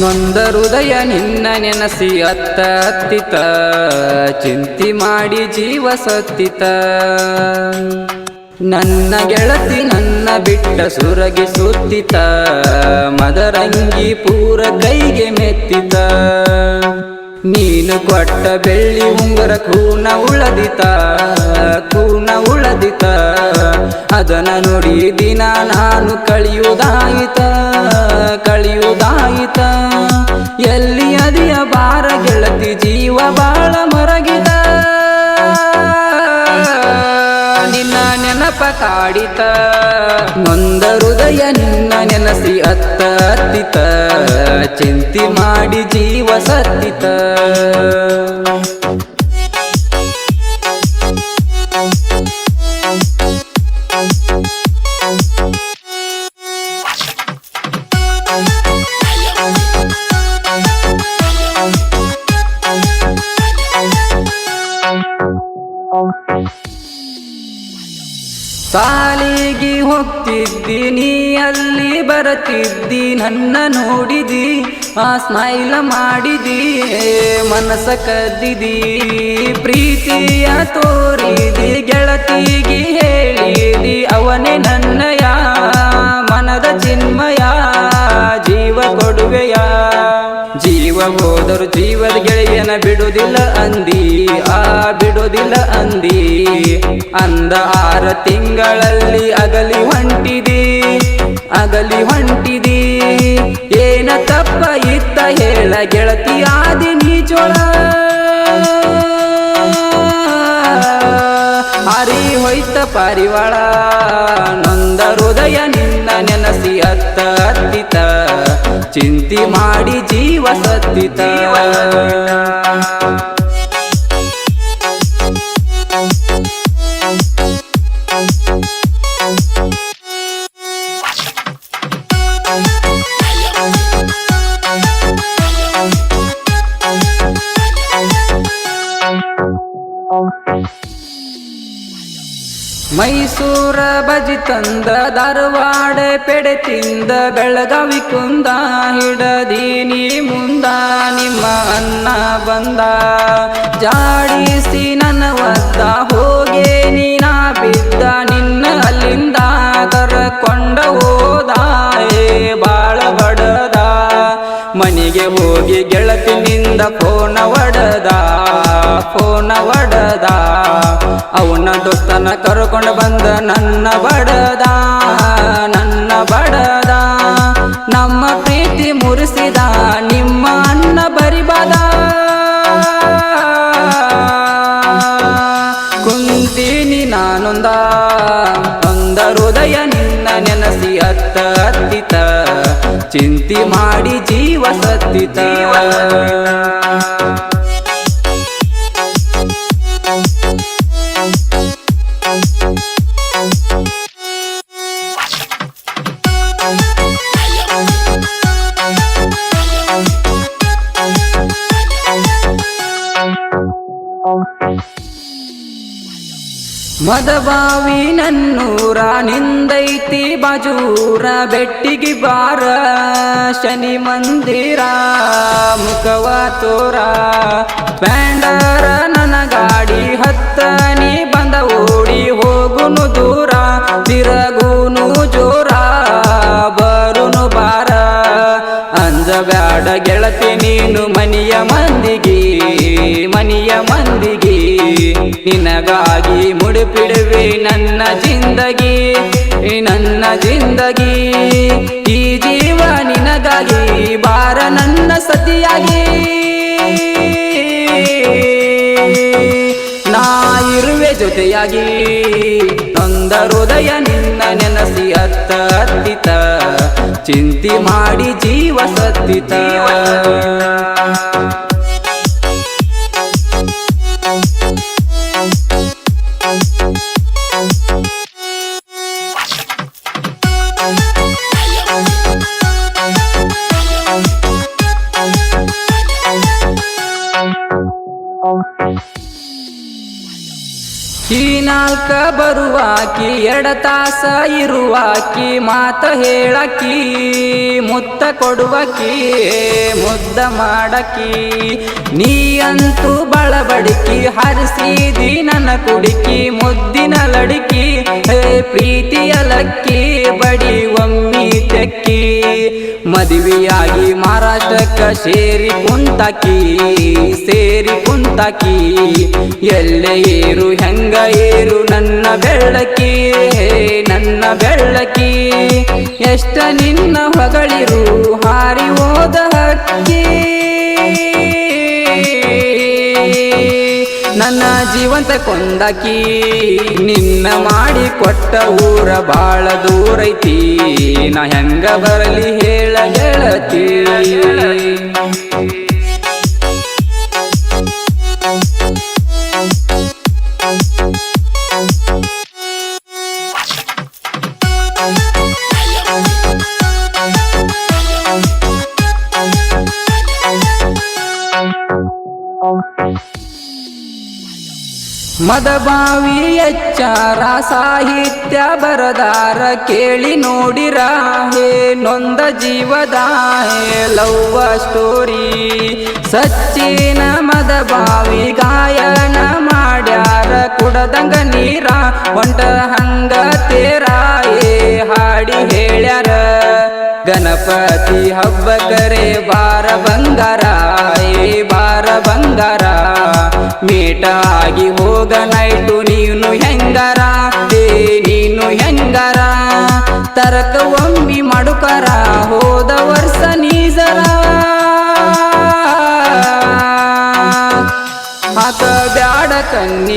ನೊಂದ ಹೃದಯ ನಿನ್ನ ನೆನಸಿ ಅತ್ತ ಅತ್ತಿತ. ಚಿಂತಿ ಮಾಡಿ ಜೀವ ಸತ್ತಿತ. ನನ್ನ ಗೆಳತಿ ನನ್ನ ಬಿಟ್ಟ ಸುರಗಿ ಸುತ್ತಿತ. ಮದರಂಗಿ ಪೂರ ಕೈಗೆ ಮೆತ್ತಿತ. ನೀನು ಕೊಟ್ಟ ಬೆಳ್ಳಿ ಉಂಗುರ ಕೂನ ಉಳದಿತ. ಕೂನ ಉಳದಿತ. ಅದನ ನೋಡಿ ದಿನ ನಾನು ಕಳಿಯುವುದಾಯಿತ ಕಳಿಯುವುದಾಯಿತ. ಎಲ್ಲಿ ಅದಿಯ ಬಾರ ಗೆಳತಿ ಜೀವ ಬಾಳ ಮರಗಿದ. ನಿನ್ನ ನೆನಪ ಕಾಡಿತ, ನೊಂದ ಹೃದಯ ನಿನ್ನ ನೆನಸಿ ಅತ್ತ, ಅತ್ತಿತ. ಚಿಂತಿ ಮಾಡಿ ಜೀವ ಸತ್ತಿತ. ಸಾಲಿಗೆ ನೀ ಅಲ್ಲಿ ಬರತಿದ್ದಿ, ನನ್ನ ನೋಡಿದಿ, ಆ ಸ್ಮೈಲ ಮಾಡಿದಿ, ಮನಸ ಕದ್ದಿದಿ, ಪ್ರೀತಿಯ ತೋರಿದಿ, ಗೆಳತಿಗೆ ಹೇಳಿದಿ, ಅವನೇ ನನ್ನಯ ಮನದ ಚಿನ್ಮಯ, ಜೀವ ಕೊಡುವೆಯಾ? ಹೋದರು ಜೀವದ ಗೆಳೆಯನ ಬಿಡುವುದಿಲ್ಲ ಅಂದಿ. ಆ ಬಿಡುವುದಿಲ್ಲ ಅಂದಿ. ಅಂದ, ಆರ ತಿಂಗಳಲ್ಲಿ ಅಗಲಿ ಹೊಂಟಿದಿ. ಅಗಲಿ ಹೊಂಟಿದಿ. ಏನ ತಪ್ಪ ಇತ್ತ ಹೇಳ, ಗೆಳತಿ ಆದಿ ನೀಚೋಳ ಹರಿ ಹೋಯ್ತ ಪಾರಿವಾಳ. ಚಿಂತಿ ಮಾಡಿ ಜೀವ ಸತ್ತಿತ. ಮೈಸೂರ ಬಜಿ ತಂದ ಧಾರವಾಡ ಪೆಡೆ ತಿಂದ ಬೆಳಗಾವಿ ಕುಂದ ಹಿಡದೀನಿ ಮುಂದ ನಿಮ್ಮ ಅನ್ನ ಬಂದ. ಜಾಡಿಸಿ ನನ್ನ ಒದ್ದ, ಹೋಗಿ ನೀನ ಬಿದ್ದ, ನಿನ್ನ ಅಲ್ಲಿಂದ ಕರಕೊಂಡ ಹೋದ. ಬಾಳ ಬಡದ ಮನೆಗೆ ಹೋಗಿ ಗೆಳತಿನಿಂದ ಫೋನ ಒಡದ ಫೋನ ಒಡದ. ಅವನ ದೋಸ್ತನ ಕರ್ಕೊಂಡು ಬಂದ ನನ್ನ ಬಡದ ನನ್ನ ಬಡದ. ನಮ್ಮ ಪ್ರೀತಿ ಮುರಿಸಿದ ನಿಮ್ಮ ಅನ್ನ ಬರಿಬದ. ಕುಂತೀನಿ ನಾನೊಂದ, ಒಂದ ಹೃದಯ ನಿನ್ನ ನೆನಸಿ ಅತ್ತ ಅತ್ತಿತ ಚಿಂತಿ ಮಾಡಿ ಜೀವ ಸತ್ತಿತ ಮದಬಾವಿ ನನ್ನೂರ ನಿಂದೈತಿ ಬಾಜೂರ ಬೆಟ್ಟಿಗೆ ಬಾರ. ಶನಿ ಮಂದಿರ ಮುಖವ ತೋರ. ಬ್ಯಾಂಡರ ನನ್ನ ಗಾಡಿ ಹತ್ತನಿ ಬಂದ ಓಡಿ ಹೋಗುನು ದೂರ. ತಿರಗುನು ಮುಡುಪಿಡುವೆ ನನ್ನ ಜಿಂದಗಿ ನನ್ನ ಜಿಂದಗಿ. ಈ ಜೀವ ನಿನಗಾಗಿ ಬಾರ ನನ್ನ ಸತಿಯಾಗಿ. ನಾ ಇರುವೆ ಜೊತೆಯಾಗಿ ನೊಂದ ಹೃದಯ ನಿನ್ನ ನೆನಸಿ ಅತ್ತ ಅತ್ತಿತ ಚಿಂತೆ ಮಾಡಿ ಜೀವ ಸತ್ತಿತ ಈ ಬರುವಾಕಿ ಎರಡ ತಾಸ ಇರುವಾಕಿ ಮಾತ ಹೇಳಕಿ, ಮುತ್ತ ಕೊಡುವಕಿ, ಮುದ್ದ ಮಾಡಕಿ. ನೀ ಅಂತೂ ಬಳಬಡಿಕಿ ಹರಿಸಿದಿ ನನ್ನ ಕುಡಿಕಿ, ಮುದ್ದಿನ ಲಡಿಕಿ, ಹೇ ಪ್ರೀತಿಯ ಲಕ್ಕಿ, ಬಡಿ ಒಮ್ಮಿ ತೆಕ್ಕಿ. ಮದುವೆಯಾಗಿ ಮಹಾರಾಷ್ಟ್ರಕ್ಕ ಸೇರಿ ಕುಂತಕಿ ಸೇರಿ ಕುಂತಕಿ, ಎಲ್ಲೆ ಏರು ಹೆಂಗ ಏರು ನನ್ನ ಬೆಳ್ಳಕಿ ನನ್ನ ಬೆಳ್ಳಕಿ ಎಷ್ಟ ನಿನ್ನ ಹೊಗಳಿರು ಹಾರಿ ಹೋದ ಹಕ್ಕಿ. ನನ್ನ ಜೀವಂತ ಕೊಂದಕಿ, ನಿನ್ನ ಮಾಡಿ ಕೊಟ್ಟ ಊರ ಬಾಳ ದೂರೈತಿ. ನಾ ಹೆಂಗ ಬರಲಿ ಹೇಳ ಗೆಳತಿ ಮದಬಾವಿ ಸಾಹಿತ್ಯ ಬರದಾರ ಕೇಳಿ ನೋಡಿರ ಹೇ ನೊಂದ ಜೀವದ ಲವ್ವ ಸ್ಟೋರಿ. ಸಚ್ಚಿನ ಮದಬಾವಿ ಗಾಯನ ಮಾಡ್ಯಾರ ಕುಡದಂಗ ನೀರ ಒಂಟ ಹಂಗ ತೇರ ಏ ಹಾಡಿ ಹೇಳ್ಯಾರ. ಗಣಪತಿ ಹಬ್ಬ ಕರೆ ಬಾರ ಬಂಗಾರ ಏ ಬಾರ ಬಂಗಾರ. ಮೀಟ ಆಗಿ ನೀನು ಹೆಂಗಾರ? ಏ, ನೀನು ಹೆಂಗಾರ? ತರಕ ಒಮ್ಮಿ ಮಡುಕರ. ಹೋದ ವರ್ಷ ನೀಸರ. ಆತ ಬ್ಯಾಡ ಕನ್ನಿ